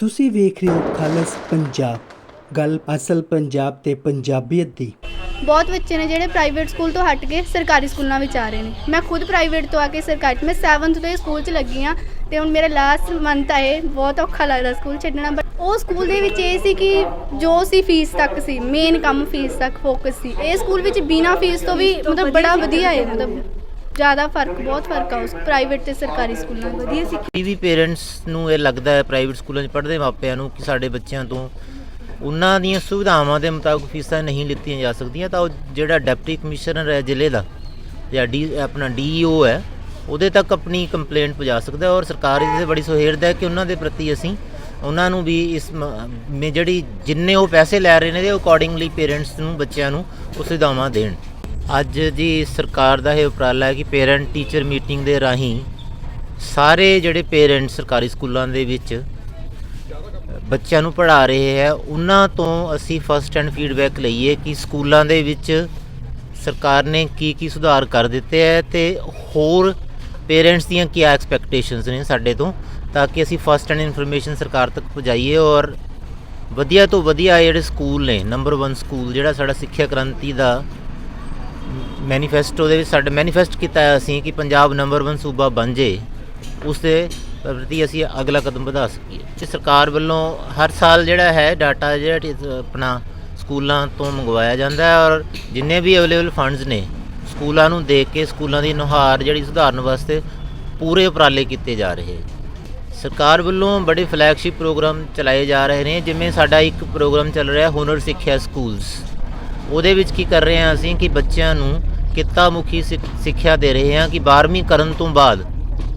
ਤੁਸੀਂ ਵੇਖ ਰਹੇ ਹੋ ਖਾਲਸ ਪੰਜਾਬ। ਗੱਲ ਅਸਲ ਪੰਜਾਬ ਤੇ ਪੰਜਾਬੀਅਤ ਦੀ। ਬਹੁਤ ਬੱਚੇ ਨੇ ਜਿਹੜੇ ਪ੍ਰਾਈਵੇਟ ਸਕੂਲ ਤੋਂ ਹਟ ਕੇ ਸਰਕਾਰੀ ਸਕੂਲਾਂ ਵਿੱਚ ਆ ਰਹੇ ਨੇ। ਮੈਂ ਖੁਦ ਪ੍ਰਾਈਵੇਟ ਤੋਂ ਆ ਕੇ ਸਰਕਾਰੀ, ਮੈਂ 7th ਤੋਂ ਸਕੂਲ 'ਚ ਲੱਗੀ ਆ ਤੇ ਹੁਣ ਮੇਰਾ ਲਾਸਟ ਮੰਥ ਆਏ ਬਹੁਤ ਔਖਾ ਲੱਗਦਾ ਸਕੂਲ ਛੱਡਣਾ ਬਟ ਉਹ ਸਕੂਲ ਦੇ ਵਿੱਚ ਇਹ ਸੀ ਕਿ ਜੋ ਸੀ ਫੀਸ ਤੱਕ ਸੀ ਮੇਨ ਕੰਮ ਫੀਸ ਤੱਕ ਫੋਕਸ ਸੀ। ਇਹ ਸਕੂਲ ਵਿੱਚ ਬਿਨਾ ਫੀਸ ਤੋਂ ਵੀ ਮਤਲਬ ਬੜਾ ਵਧੀਆ ਹੈ, ਮਤਲਬ ਜ਼ਿਆਦਾ ਫ਼ਰਕ, ਬਹੁਤ ਫ਼ਰਕ ਆ ਉਸ ਪ੍ਰਾਈਵੇਟ ਤੇ ਸਰਕਾਰੀ ਸਕੂਲਾਂ ਵਿੱਚ ਵਧੀਆ ਸਿੱਖਿਆ ਵੀ ਪੇਰੈਂਟਸ ਨੂੰ ਇਹ ਲੱਗਦਾ ਹੈ ਪ੍ਰਾਈਵੇਟ ਸਕੂਲਾਂ 'ਚ ਪੜ੍ਹਦੇ ਮਾਪਿਆਂ ਨੂੰ ਕਿ ਸਾਡੇ ਬੱਚਿਆਂ ਤੋਂ ਉਹਨਾਂ ਦੀਆਂ ਸੁਵਿਧਾਵਾਂ ਦੇ ਮੁਤਾਬਕ ਫੀਸਾਂ ਨਹੀਂ ਲਿੱਤੀਆਂ ਜਾ ਸਕਦੀਆਂ, ਤਾਂ ਉਹ ਜਿਹੜਾ ਡਿਪਟੀ ਕਮਿਸ਼ਨਰ ਹੈ ਜ਼ਿਲ੍ਹੇ ਦਾ ਜਾਂ ਡੀ, ਆਪਣਾ ਡੀਈਓ ਹੈ, ਉਹਦੇ ਤੱਕ ਆਪਣੀ ਕੰਪਲੇਂਟ ਪਹੁੰਚਾ ਸਕਦਾ ਔਰ ਸਰਕਾਰ ਇਹਦੇ ਤੇ ਬੜੀ ਸੁਹੇਰਦ ਹੈ ਕਿ ਉਹਨਾਂ ਦੇ ਪ੍ਰਤੀ ਅਸੀਂ ਉਹਨਾਂ ਨੂੰ ਵੀ ਇਸ ਮ- ਜਿਹੜੀ ਜਿੰਨੇ ਉਹ ਪੈਸੇ ਲੈ ਰਹੇ ਨੇ ਦੇ ਅਕੋਰਡਿੰਗਲੀ ਪੇਰੈਂਟਸ ਨੂੰ, ਬੱਚਿਆਂ ਨੂੰ ਉਹ ਸੁਵਿਧਾਵਾਂ ਦੇਣ। ਅੱਜ ਦੀ ਸਰਕਾਰ ਦਾ ਇਹ ਉਪਰਾਲਾ ਹੈ ਕਿ ਪੇਰੈਂਟ ਟੀਚਰ ਮੀਟਿੰਗ ਦੇ ਰਾਹੀਂ ਸਾਰੇ ਜਿਹੜੇ ਪੇਰੈਂਟਸ ਸਰਕਾਰੀ ਸਕੂਲਾਂ ਦੇ ਵਿੱਚ ਬੱਚਿਆਂ ਨੂੰ ਪੜ੍ਹਾ ਰਹੇ ਹੈ, ਉਹਨਾਂ ਤੋਂ ਅਸੀਂ ਫਸਟ ਹੈਂਡ ਫੀਡਬੈਕ ਲਈਏ ਕਿ ਸਕੂਲਾਂ ਦੇ ਵਿੱਚ ਸਰਕਾਰ ਨੇ ਕੀ ਕੀ ਸੁਧਾਰ ਕਰ ਦਿੱਤੇ ਹੈ ਤੇ ਹੋਰ ਪੇਰੈਂਟਸ ਦੀਆਂ ਕੀ ਐਕਸਪੈਕਟੇਸ਼ਨਸ ਨੇ ਸਾਡੇ ਤੋਂ, ਤਾਂ ਕਿ ਅਸੀਂ ਫਸਟ ਹੈਂਡ ਇਨਫੋਰਮੇਸ਼ਨ ਸਰਕਾਰ ਤੱਕ ਪਹੁੰਚਾਈਏ ਔਰ ਵਧੀਆ ਤੋਂ ਵਧੀਆ ਜਿਹੜੇ ਸਕੂਲ ਨੇ ਨੰਬਰ 1 ਸਕੂਲ ਜਿਹੜਾ ਸਾਡਾ ਸਿੱਖਿਆ ਕ੍ਰਾਂਤੀ ਦਾ ਮੈਨੀਫੈਸਟੋ ਦੇ ਵਿੱਚ ਸਾਡੇ ਮੈਨੀਫੈਸਟ ਕੀਤਾ ਹੈ ਅਸੀਂ ਕਿ ਪੰਜਾਬ ਨੰਬਰ 1 ਸੂਬਾ ਬਣ ਜੇ ਉਸ ਦੇ ਪ੍ਰਤੀ ਅਸੀਂ ਅਗਲਾ ਕਦਮ ਵਧਾ ਸਕੀਏ। ਤੇ ਸਰਕਾਰ ਵੱਲੋਂ ਹਰ ਸਾਲ ਜਿਹੜਾ ਹੈ ਡਾਟਾ ਜਿਹੜਾ ਟੀ- ਆਪਣਾ ਸਕੂਲਾਂ ਤੋਂ ਮੰਗਵਾਇਆ ਜਾਂਦਾ ਹੈ ਔਰ ਜਿੰਨੇ ਵੀ ਅਵੇਲੇਬਲ ਫੰਡਸ ਨੇ, ਸਕੂਲਾਂ ਨੂੰ ਦੇਖ ਕੇ ਸਕੂਲਾਂ ਦੀ ਨੁਹਾਰ ਜਿਹੜੀ ਸੁਧਾਰਨ ਵਾਸਤੇ ਪੂਰੇ ਉਪਰਾਲੇ ਕੀਤੇ ਜਾ ਰਹੇ। ਸਰਕਾਰ ਵੱਲੋਂ ਬੜੇ ਫਲੈਗਸ਼ਿਪ ਪ੍ਰੋਗਰਾਮ ਚਲਾਏ ਜਾ ਰਹੇ ਨੇ, ਜਿਵੇਂ ਸਾਡਾ ਇੱਕ ਪ੍ਰੋਗਰਾਮ ਚੱਲ ਰਿਹਾ ਹੁਨਰ ਸਿੱਖਿਆ ਸਕੂਲਸ ਉਹਦੇ ਵਿੱਚ ਕੀ ਕਰ ਰਹੇ ਹਾਂ ਅਸੀਂ ਕਿ ਬੱਚਿਆਂ ਨੂੰ ਕਿੱਤਾ ਮੁਖੀ ਸਿੱਖ- ਸਿੱਖਿਆ ਦੇ ਰਹੇ ਹਾਂ ਕਿ 12ਵੀਂ ਕਰਨ ਤੋਂ ਬਾਅਦ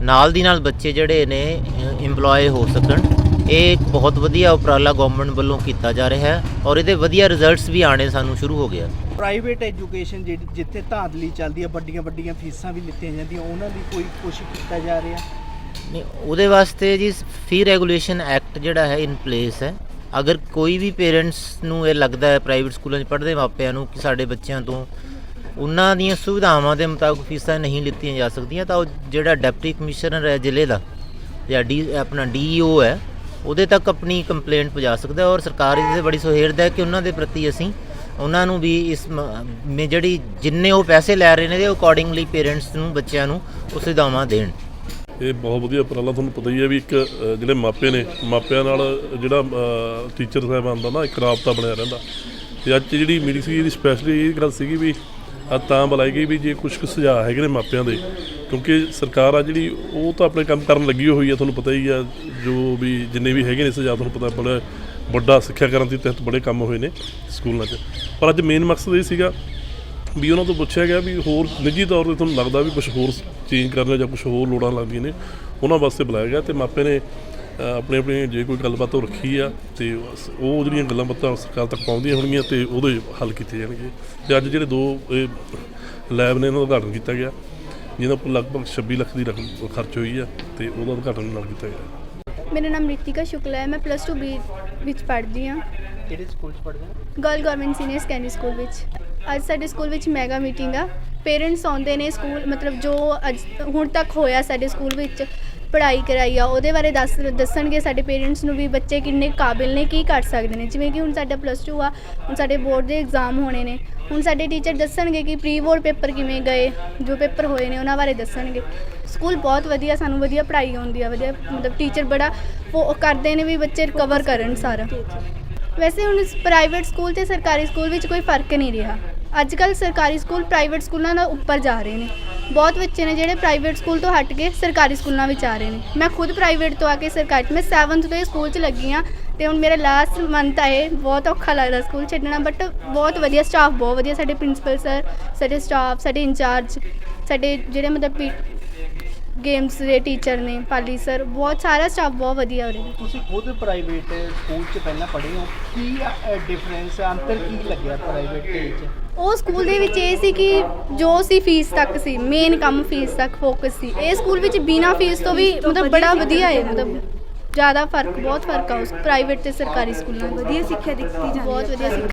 ਨਾਲ ਦੀ ਨਾਲ ਬੱਚੇ ਜਿਹੜੇ ਨੇ EMPLOYE ਹੋ ਸਕਣ। ਇਹ ਇੱਕ ਬਹੁਤ ਵਧੀਆ ਉਪਰਾਲਾ ਗਵਰਨਮੈਂਟ ਵੱਲੋਂ ਕੀਤਾ ਜਾ ਰਿਹਾ ਹੈ ਔਰ ਇਹਦੇ ਵਧੀਆ ਰਿਜ਼ਲਟਸ ਵੀ ਆਣੇ ਸਾਨੂੰ ਸ਼ੁਰੂ ਹੋ ਗਿਆ। ਪ੍ਰਾਈਵੇਟ ਐਜੂਕੇਸ਼ਨ ਜਿੱਥੇ ਧਾਂਦਲੀ ਚੱਲਦੀ ਹੈ ਵੱਡੀਆਂ ਵੱਡੀਆਂ ਫੀਸਾਂ ਵੀ ਲਿੱਤੀਆਂ ਜਾਂਦੀਆਂ ਉਹਨਾਂ ਦੀ ਕੋਈ ਕੋਸ਼ਿਸ਼ ਕੀਤਾ ਜਾ ਰਿਹਾ? ਨਹੀਂ ਉਹਦੇ ਵਾਸਤੇ ਜੀ ਫੀ ਰੈਗੂਲੇਸ਼ਨ ਐਕਟ ਜਿਹੜਾ ਹੈ ਇਨ ਪਲੇਸ ਹੈ। ਅਗਰ ਕੋਈ ਵੀ ਪੇਰੈਂਟਸ ਨੂੰ ਇਹ ਲੱਗਦਾ ਹੈ ਪ੍ਰਾਈਵੇਟ ਸਕੂਲਾਂ 'ਚ ਪੜ੍ਹਦੇ ਮਾਪਿਆਂ ਨੂੰ ਕਿ ਸਾਡੇ ਬੱਚਿਆਂ ਤੋਂ ਉਹਨਾਂ ਦੀਆਂ ਸੁਵਿਧਾਵਾਂ ਦੇ ਮੁਤਾਬਕ ਫੀਸਾਂ ਨਹੀਂ ਲਿੱਤੀਆਂ ਜਾ ਸਕਦੀਆਂ, ਤਾਂ ਉਹ ਜਿਹੜਾ ਡਿਪਟੀ ਕਮਿਸ਼ਨਰ ਹੈ ਜ਼ਿਲ੍ਹੇ ਦਾ, ਜਾਂ ਡੀ, ਆਪਣਾ ਡੀਈਓ ਹੈ, ਉਹਦੇ ਤੱਕ ਆਪਣੀ ਕੰਪਲੇਂਟ ਪਹੁੰਚਾ ਸਕਦਾ ਔਰ ਸਰਕਾਰ ਇਹਦੇ ਤੇ ਬੜੀ ਸੁਹੇਰਦ ਹੈ ਕਿ ਉਹਨਾਂ ਦੇ ਪ੍ਰਤੀ ਅਸੀਂ ਉਹਨਾਂ ਨੂੰ ਵੀ ਇਸ ਮੇ ਜਿਹੜੀ ਜਿੰਨੇ ਉਹ ਪੈਸੇ ਲੈ ਰਹੇ ਨੇ ਦੇ ਅਕੋਰਡਿੰਗਲੀ ਪੇਰੈਂਟਸ ਨੂੰ, ਬੱਚਿਆਂ ਨੂੰ ਉਹ ਸੁਵਿਧਾਵਾਂ ਦੇਣ। ਇਹ ਬਹੁਤ ਵਧੀਆ ਉਪਰਾਲਾ ਤੁਹਾਨੂੰ ਪਤਾ ਹੀ ਹੈ ਵੀ ਇੱਕ ਜਿਹੜੇ ਮਾਪੇ ਨੇ, ਮਾਪਿਆਂ ਨਾਲ ਜਿਹੜਾ ਟੀਚਰ ਸਾਹਿਬਾਨ ਦਾ ਨਾ ਇੱਕ ਰਾਬਤਾ ਬਣਿਆ ਰਹਿੰਦਾ। ਤੇ ਅੱਜ ਜਿਹੜੀ ਮੀਟਿੰਗ ਸੀ ਇਹਦੀ ਸਪੈਸ਼ਲੀ ਇਹ ਗੱਲ ਸੀਗੀ ਵੀ ਆ ਤਾਂ ਬੁਲਾਈ ਗਈ ਵੀ ਜੇ ਕੁਝ ਕੁ ਸੁਝਾਅ ਹੈਗੇ ਨੇ ਮਾਪਿਆਂ ਦੇ, ਕਿਉਂਕਿ ਸਰਕਾਰ ਆ ਜਿਹੜੀ, ਉਹ ਤਾਂ ਆਪਣੇ ਕੰਮ ਕਰਨ ਲੱਗੀ ਹੋਈ ਆ, ਤੁਹਾਨੂੰ ਪਤਾ ਹੀ ਆ, ਜੋ ਵੀ ਜਿੰਨੇ ਵੀ ਹੈਗੇ ਨੇ ਸੁਝਾਅ, ਤੁਹਾਨੂੰ ਪਤਾ ਬੜਾ ਵੱਡਾ ਸਿੱਖਿਆ ਕਰਨ ਦੇ ਤਹਿਤ ਬੜੇ ਕੰਮ ਹੋਏ ਨੇ ਸਕੂਲਾਂ 'ਚ। ਪਰ ਅੱਜ ਮੇਨ ਮਕਸਦ ਇਹ ਸੀਗਾ ਵੀ ਉਹਨਾਂ ਤੋਂ ਪੁੱਛਿਆ ਗਿਆ ਵੀ ਹੋਰ ਨਿੱਜੀ ਤੌਰ ਤੇ ਤੁਹਾਨੂੰ ਲੱਗਦਾ ਵੀ ਕੁਝ ਹੋਰ ਚੇਂਜ ਕਰਨਾ ਜਾਂ ਕੁਝ ਹੋਰ ਲੋੜਾਂ ਲੱਗਦੀਆਂ ਨੇ, ਉਹਨਾਂ ਵਾਸਤੇ ਬੁਲਾਇਆ ਗਿਆ ਤੇ ਮਾਪੇ ਨੇ ਆਪਣੇ ਆਪਣੇ ਜੇ ਕੋਈ ਗੱਲਬਾਤ ਉਹ ਰੱਖੀ ਆ ਤੇ ਉਹ ਜਿਹੜੀਆਂ ਗੱਲਾਂ ਬਾਤਾਂ ਸਰਕਾਰ ਤੱਕ ਪਹੁੰਚਦੀਆਂ ਹੋਣਗੀਆਂ ਤੇ ਉਹਦੇ ਹੱਲ ਕੀਤੇ ਜਾਣਗੇ। ਤੇ ਅੱਜ ਜਿਹੜੇ ਦੋ ਲੈਬ ਨੇ ਇਹਨਾਂ ਦਾ ਉਦਘਾਟਨ ਕੀਤਾ ਗਿਆ ਜਿਹਨਾਂ ਉੱਪਰ ਲਗਭਗ 26 ਲੱਖ ਦੀ ਰਕਮ ਖਰਚ ਹੋਈ ਆ ਤੇ ਉਹਦਾ ਉਦਘਾਟਨ ਨਾਲ ਕੀਤਾ ਗਿਆ। ਮੇਰਾ ਨਾਮ ਰਿਤਿਕਾ ਸ਼ੁਕਲਾ ਹੈ ਮੈਂ ਪਲੱਸ 2 ਬੀ ਵਿੱਚ ਪੜ੍ਹਦੀ ਹਾਂ। ਕਿਹੜੇ ਸਕੂਲ 'ਚ ਪੜ੍ਹਦੇ ਹੋ? Girl government senior secondary school ਵਿੱਚ। ਅੱਜ ਸਾਡੇ ਸਕੂਲ ਵਿੱਚ ਮੈਗਾ ਮੀਟਿੰਗ ਆ। ਪੇਰੈਂਟਸ ਆਉਂਦੇ ਨੇ ਸਕੂਲ ਮਤਲਬ ਜੋ ਅੱਜ ਹੁਣ ਤੱਕ ਹੋਇਆ ਸਾਡੇ ਸਕੂਲ ਵਿੱਚ ਪੜ੍ਹਾਈ ਕਰਾਈ ਆ, ਉਹਦੇ ਬਾਰੇ ਦੱਸ, ਦੱਸਣਗੇ ਸਾਡੇ ਪੇਰੈਂਟਸ ਨੂੰ ਵੀ ਬੱਚੇ ਕਿੰਨੇ ਕਾਬਿਲ ਨੇ, ਕੀ ਕਰ ਸਕਦੇ ਨੇ। ਜਿਵੇਂ ਕਿ ਹੁਣ ਸਾਡਾ ਪਲੱਸ 2 ਆ, ਹੁਣ ਸਾਡੇ ਬੋਰਡ ਦੇ ਐਗਜ਼ਾਮ ਹੋਣੇ ਨੇ। ਹੁਣ ਸਾਡੇ ਟੀਚਰ ਦੱਸਣਗੇ ਕਿ ਪ੍ਰੀ ਬੋਰਡ ਪੇਪਰ ਕਿਵੇਂ ਗਏ, ਜੋ ਪੇਪਰ ਹੋਏ ਨੇ, ਉਹਨਾਂ ਬਾਰੇ ਦੱਸਣਗੇ। ਸਕੂਲ ਬਹੁਤ ਵਧੀਆ, ਸਾਨੂੰ ਵਧੀਆ ਪੜ੍ਹਾਈ ਆਉਂਦੀ ਆ, ਵਧੀਆ, ਮਤਲਬ ਟੀਚਰ ਬੜਾ ਉਹ ਕਰਦੇ ਨੇ ਵੀ ਬੱਚੇ ਰਿਕਵਰ ਕਰਨ ਸਾਰਾ। ਵੈਸੇ ਹੁਣ ਪ੍ਰਾਈਵੇਟ ਸਕੂਲ ਤੇ ਸਰਕਾਰੀ ਸਕੂਲ ਵਿੱਚ ਕੋਈ ਫ਼ਰਕ ਨਹੀਂ ਰਿਹਾ। ਅੱਜ ਕੱਲ ਸਰਕਾਰੀ ਸਕੂਲ ਪ੍ਰਾਈਵੇਟ ਸਕੂਲਾਂ ਨਾਲ ਉੱਪਰ ਜਾ ਰਹੇ ਨੇ। ਬਹੁਤ ਬੱਚੇ ਨੇ ਜਿਹੜੇ ਪ੍ਰਾਈਵੇਟ ਸਕੂਲ ਤੋਂ ਹਟ ਕੇ ਸਰਕਾਰੀ ਸਕੂਲਾਂ ਵਿੱਚ ਆ ਰਹੇ ਨੇ। ਮੈਂ ਖੁਦ ਪ੍ਰਾਈਵੇਟ ਤੋਂ ਆ ਕੇ ਸਰਕਾਰੀ, ਮੈਂ 7th ਤੋਂ ਇਹ ਸਕੂਲ 'ਚ ਲੱਗੀ ਆ ਤੇ ਹੁਣ ਮੇਰਾ ਲਾਸਟ ਮੰਥ ਆਏ ਬਹੁਤ ਔਖਾ ਲੱਗਦਾ ਸਕੂਲ ਛੱਡਣਾ ਬਟ ਬਹੁਤ ਵਧੀਆ ਸਟਾਫ ਬਹੁਤ ਵਧੀਆ ਸਾਡੇ ਪ੍ਰਿੰਸੀਪਲ ਸਰ ਸਾਡੇ ਸਟਾਫ ਸਾਡੇ ਇੰਚਾਰਜ ਸਾਡੇ ਜਿਹੜੇ ਮਤਲਬ ਗੇਮਸ ਦੇ ਟੀਚਰ ਨੇ ਪਾਲੀ ਸਰ ਬਹੁਤ ਸਾਰਾ ਸਟਾਫ ਬਹੁਤ ਵਧੀਆ ਹੋ ਰਿਹਾ ਤੁਸੀਂ ਖੁਦ ਪ੍ਰਾਈਵੇਟ ਸਕੂਲ 'ਚ ਪਹਿਲਾਂ ਪੜ੍ਹੇ ਹੋ। ਕੀ ਡਿਫਰੈਂਸ ਅੰਤਰ ਕੀ ਲੱਗਿਆ ਪ੍ਰਾਈਵੇਟ ਦੇ ਵਿੱਚ? ਉਹ ਸਕੂਲ ਦੇ ਵਿੱਚ ਇਹ ਸੀ ਕਿ ਜੋ ਸੀ ਫੀਸ ਤੱਕ ਸੀ ਮੇਨ ਕੰਮ ਫੀਸ ਤੱਕ ਫੋਕਸ ਸੀ। ਇਹ ਸਕੂਲ ਵਿੱਚ ਬਿਨਾ ਫੀਸ ਤੋਂ ਵੀ ਮਤਲਬ ਬੜਾ ਵਧੀਆ ਹੈ ਮਤਲਬ ਜ਼ਿਆਦਾ ਫ਼ਰਕ ਬਹੁਤ ਫ਼ਰਕ ਆ ਉਸ ਪ੍ਰਾਈਵੇਟ ਤੇ ਸਰਕਾਰੀ ਸਕੂਲਾਂ ਵਿੱਚ ਵਧੀਆ ਸਿੱਖਿਆ ਦਿੱਤੀ ਜਾਂਦੀ ਹੈ। ਬਹੁਤ ਵਧੀਆ ਸਿੱਖਿਆ